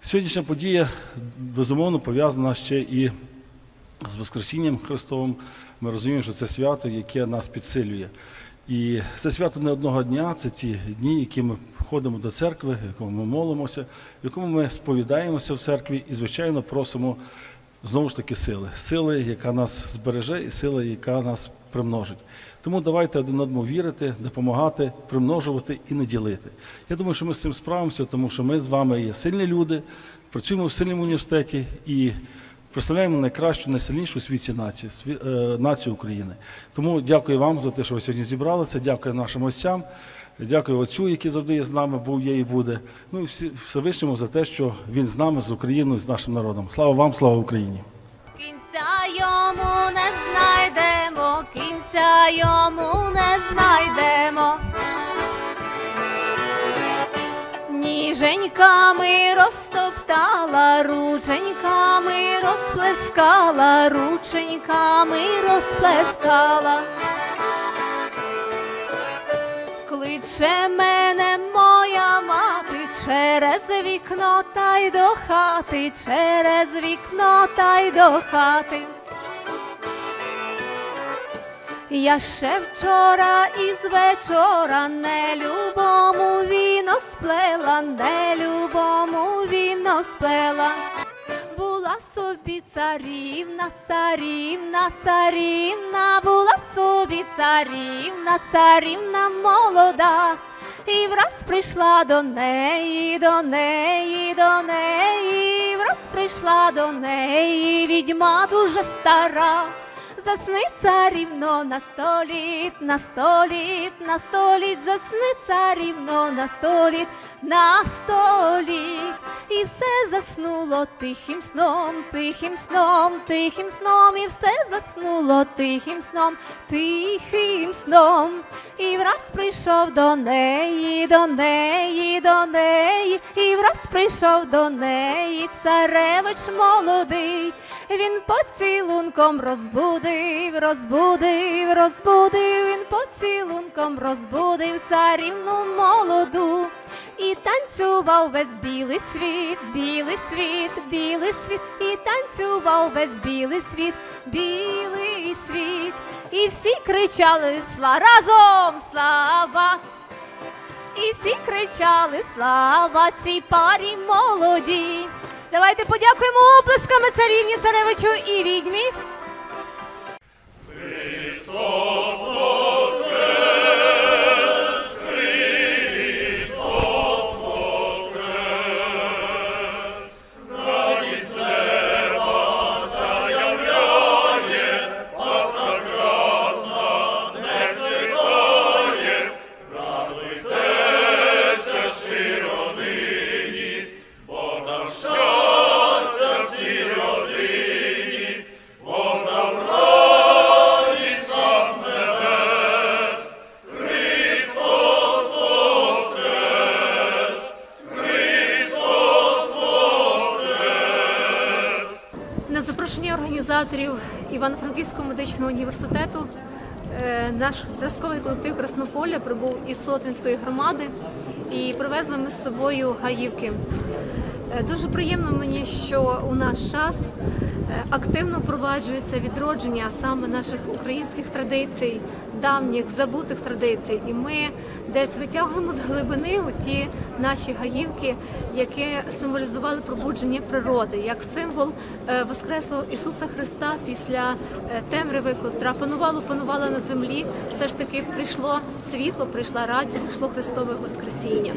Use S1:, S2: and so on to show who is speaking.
S1: Сьогоднішня подія безумовно пов'язана ще і з Воскресінням Христовим. Ми розуміємо, що це свято, яке нас підсилює. І це свято не одного дня, це ті дні, які ми ходимо до церкви, якому ми молимося, в якому ми сповідаємося в церкві і, звичайно, просимо знову ж таки сили. Сили, яка нас збереже, і сили, яка нас примножить. Тому давайте один одному вірити, допомагати, примножувати і не ділити. Я думаю, що ми з цим справимося, тому що ми з вами є сильні люди, працюємо в сильному університеті і представляємо найкращу, найсильнішу у світі націю, е, націю України. Тому дякую вам за те, що ви сьогодні зібралися. Дякую нашим гостям. Дякую отцю, який завжди є з нами, був, є і буде. Ну і Всевишньому за те, що він з нами, з Україною, з нашим народом. Слава вам, слава Україні!
S2: Кінця йому не знайдемо, кінця йому не знайдемо. Ніженьками розтоптала, рученьками розплескала, рученьками розплескала. Кличе мене моя мати через вікно та й до хати, через вікно та й до хати. Я ще вчора із вечора нелюбому віно сплела, нелюбому віно сплела. Була собі царівна, царівна, царівна, була собі царівна, царівна молода. І враз прийшла до неї, до неї, до неї, враз прийшла до неї відьма дуже стара. Засни царівно на століт, на століт, на століт, засни царівно на століт, на століт. І все заснуло тихим сном, тихим сном, тихим сном, і все заснуло тихим сном, тихим сном. І враз прийшов до неї, до неї, до неї, і враз прийшов до неї царевич молодий. Він поцілунком розбудив, розбудив, розбудив, він поцілунком розбудив царівну молоду. Танцював весь білий світ, білий світ, білий світ, і танцював весь білий світ, білий світ. І всі кричали сла разом слава. І всі кричали слава цій парі молоді. Давайте подякуємо оплесками царівні царевичу і відьмі. На запрошення організаторів Івано-Франківського медичного університету е, наш зразковий колектив Краснополя прибув із Солотвинської громади і привезли ми з собою гаївки. Е, Дуже приємно мені, що у наш час е, активно впроваджується відродження саме наших українських традицій, давніх забутих традицій. І ми десь витягуємо з глибини ті наші гаївки, які символізували пробудження природи, як символ е, Воскреслого Ісуса Христа після е, темряви, котра панувала, панувала на землі. Все ж таки прийшло світло, прийшла радість, прийшло Христове Воскресіння.